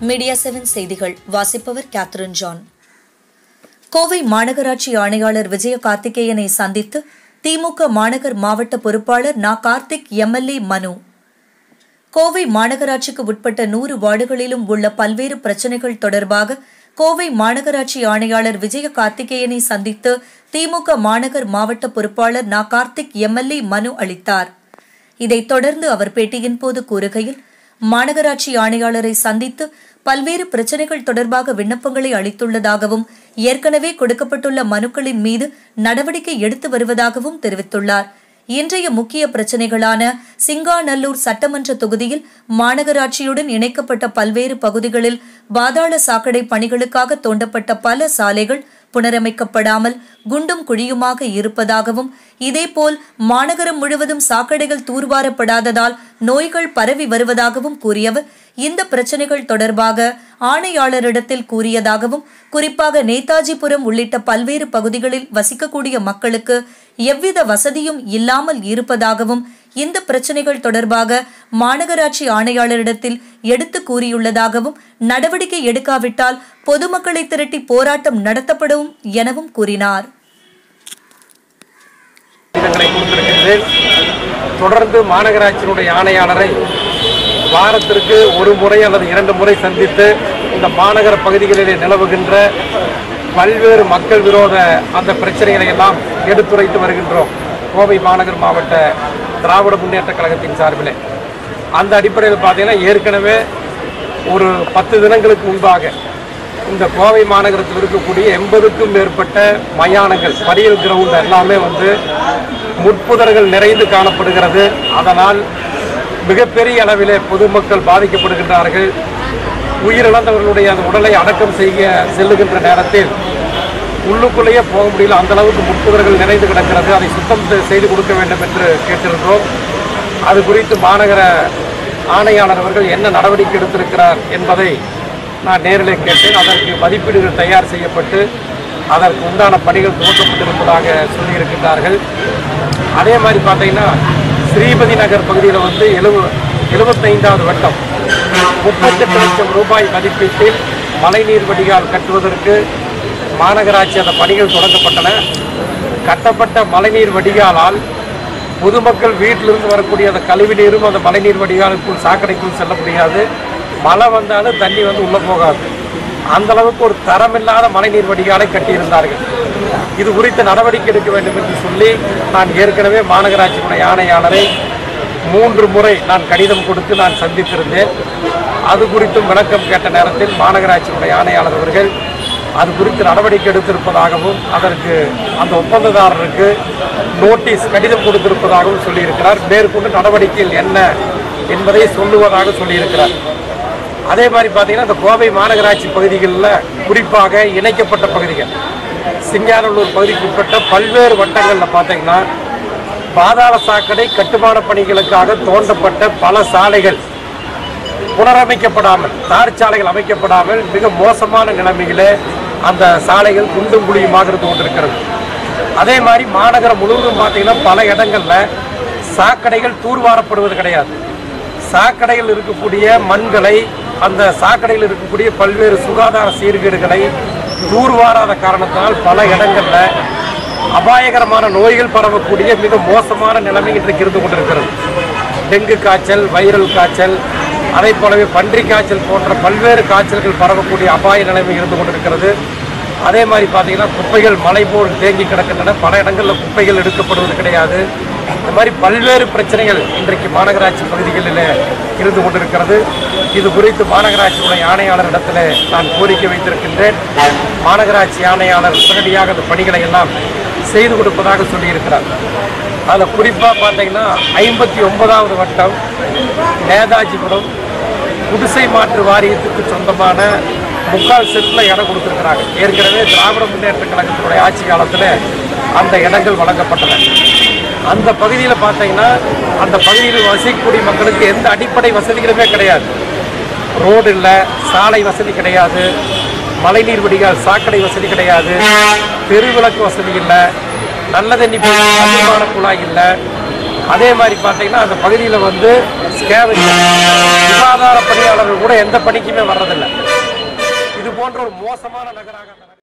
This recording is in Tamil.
மீடியா செவன் செய்திகள். வாசிப்பவர் கேத்ரின் ஜான். கோவை மாநகராட்சி ஆணையாளர் விஜய கார்த்திகேயனை சந்தித்து திமுக மாநகர் மாவட்ட பொறுப்பாளர் நா கார்த்திக் எம்எல்ஏ மனு. கோவை மாநகராட்சிக்கு உட்பட்ட நூறு வார்டுகளிலும் உள்ள பல்வேறு பிரச்சினைகள் தொடர்பாக கோவை மாநகராட்சி ஆணையாளர் விஜய கார்த்திகேயனை சந்தித்து திமுக மாநகர் மாவட்ட பொறுப்பாளர் நா கார்த்திக் எம்எல்ஏ மனு அளித்தார். இதைத் தொடர்ந்து அவர் பேட்டியின் போது கூறுகையில் மாநகராட்சி ஆணையாளரை சந்தித்து பல்வேறு பிரச்சினைகள் தொடர்பாக விண்ணப்பங்களை அளித்துள்ளதாகவும் ஏற்கனவே கொடுக்கப்பட்டுள்ள மனுக்களின் மீது நடவடிக்கை எடுத்து வருவதாகவும் தெரிவித்துள்ளார். இன்றைய முக்கிய பிரச்சினைகளான சிங்காநல்லூர் சட்டமன்ற தொகுதியில் மாநகராட்சியுடன் இணைக்கப்பட்ட பல்வேறு பகுதிகளில் பாதாள சாக்கடை பணிகளுக்காக தோண்டப்பட்ட பல சாலைகள் புனரமைக்கப்படாமல் குண்டும் குழியுமாக இருப்பதாகவும் இதேபோல் மாநகரம் முழுவதும் சாக்கடைகள் தூர்வாரப்படாததால் நோய்கள் பரவி வருவதாகவும் கூறியவர். இந்த பிரச்சினைகள் தொடர்பாக ஆணையாளரிடத்தில் கூறியதாகவும் குறிப்பாக நேதாஜிபுரம் உள்ளிட்ட பல்வேறு பகுதிகளில் வசிக்கக்கூடிய மக்களுக்கு எவ்வித வசதியும் இல்லாமல் இருப்பதாகவும் இந்த பிரச்சினைகள் தொடர்பாக மாநகராட்சி ஆணையாளரிடத்தில் எடுத்து கூறியுள்ளதாகவும் நடவடிக்கை எடுக்காவிட்டால் பொதுமக்களை திரட்டி போராட்டம் நடத்தப்படும் எனவும் கூறினார். தொடர்ந்து மாநகராட்சியினுடைய ஆணையாளரை வாரத்திற்கு ஒரு முறை அல்லது இரண்டு முறை சந்தித்து இந்த மாநகர பகுதிகளிலே நிலவுகின்ற பல்வேறு மக்கள் விரோத அந்த பிரச்சனைகளை எல்லாம் எடுத்துரைத்து வருகின்றோம். கோவை மாநகர் மாவட்ட திராவிட முன்னேற்ற கழகத்தின் சார்பில். அந்த அடிப்படையில் பார்த்தீங்கன்னா ஏற்கனவே ஒரு பத்து தினங்களுக்கு முன்பாக இந்த கோவை மாநகரத்தில் இருக்கக்கூடிய எண்பதுக்கும் மேற்பட்ட மயானங்கள் பரியல் கிரவுண்ட் எல்லாமே வந்து முட்புதர்கள் நிறைந்து காணப்படுகிறது. அதனால் மிகப்பெரிய அளவிலே பொதுமக்கள் பாதிக்கப்படுகின்றார்கள். உயிரிழந்தவர்களுடைய அந்த உடலை அடக்கம் செய்ய செல்லுகின்ற நேரத்தில் உள்ளுக்குள்ளேயே போக முடியல. அந்த அளவுக்கு முட்புதர்கள் நிறைந்து கிடக்கிறது. அதை சுத்தம் செய்து கொடுக்க வேண்டும் என்று கேட்டிருக்கிறோம் அது குறித்து மாநகர ஆணையாளர் அவர்கள் என்ன நடவடிக்கை எடுத்திருக்கிறார் என்பதை நான் நேரில் கேட்டேன். அதற்கு மதிப்பீடுகள் தயார் செய்யப்பட்டு அதற்கு உண்டான பணிகள் துவக்கப்பட்டிருப்பதாக சொல்லியிருக்கின்றார்கள். அதே மாதிரி பார்த்தீங்கன்னா ஸ்ரீபதி நகர் பகுதியில் வந்து எழுவ எழுபத்தைந்தாவது வட்டம். முப்பத்தெட்டு லட்சம் ரூபாய் மதிப்பீட்டில் மழைநீர் வடிகால் கட்டுவதற்கு மாநகராட்சி அந்த பணிகள் தொடங்கப்பட்டன. கட்டப்பட்ட மழைநீர் வடிகாலால் பொதுமக்கள் வீட்டிலிருந்து வரக்கூடிய அந்த கழிவு நீரும் அந்த மழைநீர் வடிகாலுக்குள் சாக்கடைக்குள் செல்ல முடியாது. மழை வந்தாலும் தண்ணி வந்து உள்ளே போகாது. அந்த அளவுக்கு ஒரு தரமில்லாத மழைநீர் வடிகாலை கட்டியிருந்தார்கள். இது குறித்து நடவடிக்கை எடுக்க வேண்டும் என்று சொல்லி நான் ஏற்கனவே மாநகராட்சியினுடைய ஆணையாளரை மூன்று முறை நான் கடிதம் கொடுத்து நான் சந்தித்திருந்தேன். அது குறித்தும் விளக்கம் கேட்ட நேரத்தில் மாநகராட்சியினுடைய ஆணையாளர் அவர்கள் அது குறித்து நடவடிக்கை எடுத்திருப்பதாகவும் அதற்கு அந்த ஒப்பந்ததாரருக்கு நோட்டீஸ் கடிதம் கொடுத்திருப்பதாகவும் சொல்லியிருக்கிறார். மேற்கொண்டு நடவடிக்கைகள் என்ன என்பதை சொல்லுவதாக சொல்லியிருக்கிறார். அதே மாதிரி பார்த்தீங்கன்னா இந்த கோவை மாநகராட்சி பகுதிகளில் குறிப்பாக இணைக்கப்பட்ட பகுதிகள் சிங்காநல்லூர் பகுதிக்கு உட்பட்ட பல்வேறு வட்டங்களில் பார்த்தீங்கன்னா பாதாள சாக்கடை கட்டுமான பணிகளுக்காக தோண்டப்பட்ட பல சாலைகள் புனரமைக்கப்படாமல் தார் சாலைகள் அமைக்கப்படாமல் மிக மோசமான நிலைமையிலே அந்த சாலைகள் குண்டும் குழியுமாக இருந்து கொண்டிருக்கிறது. அதே மாதிரி மாநகரம் முழுவதும் பார்த்தீங்கன்னா பல இடங்களில் சாக்கடைகள் தூர்வாரப்படுவது கிடையாது. சாக்கடையில் இருக்கக்கூடிய மண்களை அந்த சாக்கடையில் இருக்கக்கூடிய பல்வேறு சுகாதார சீர்கேடுகளை தூர்வாராத காரணத்தினால் பல இடங்களில் அபாயகரமான நோய்கள் பரவக்கூடிய மிக மோசமான நிலைமை இன்றைக்கு இருந்து கொண்டிருக்கிறது. டெங்கு காய்ச்சல் வைரல் காய்ச்சல் அதே போலவே பன்றி காய்ச்சல் போன்ற பல்வேறு காய்ச்சல்கள் பரவக்கூடிய அபாய நிலைமை இருந்து கொண்டிருக்கிறது. அதே மாதிரி பார்த்தீங்கன்னா குப்பைகள் மலை போல் தேங்கி கிடக்கின்றன. பல இடங்களில் குப்பைகள் எடுக்கப்படுவது கிடையாது. இந்த மாதிரி பல்வேறு பிரச்சனைகள் இன்றைக்கு மாநகராட்சி பகுதிகளில் இருந்து கொண்டிருக்கிறது. இது குறித்து மாநகராட்சியுடைய ஆணையாளரிடத்தில் நான் கோரிக்கை வைத்திருக்கின்றேன். மாநகராட்சி ஆணையாளர் உடனடியாக அந்த பணிகளை எல்லாம் செய்து கொடுப்பதாக சொல்லியிருக்கிறார். அதில் குறிப்பாக பார்த்தீங்கன்னா ஐம்பத்தி ஒன்பதாவது வட்டம் நேதாஜிபுரம் குடிசை மாற்று வாரியத்துக்கு சொந்தமான முக்கால் செட்டில் இடம் கொடுத்துருக்குறாங்க. ஏற்கனவே திராவிட முன்னேற்ற கழகத்தினுடைய ஆட்சி காலத்தில் அந்த இடங்கள் வழங்கப்பட்டன. அந்த பகுதியில் பார்த்தீங்கன்னா அந்த பகுதியில் வசிக்கக்கூடிய மக்களுக்கு எந்த அடிப்படை வசதிகளுமே கிடையாது. ரோடு இல்லை சாலை வசதி கிடையாது. மழைநீர் வடிகால் சாக்கடை வசதி கிடையாது. தெருவிளக்கு வசதி இல்லை. நல்ல தண்ணி அதிகமான குழாய் இல்லை. அதே மாதிரி பார்த்தீங்கன்னா அந்த பகுதியில் வந்து ஸ்கேவெஞ்சர் சுகாதார பணியாளர்கள் கூட எந்த பணிக்குமே வர்றதில்லை. இது போன்ற ஒரு மோசமான நகராக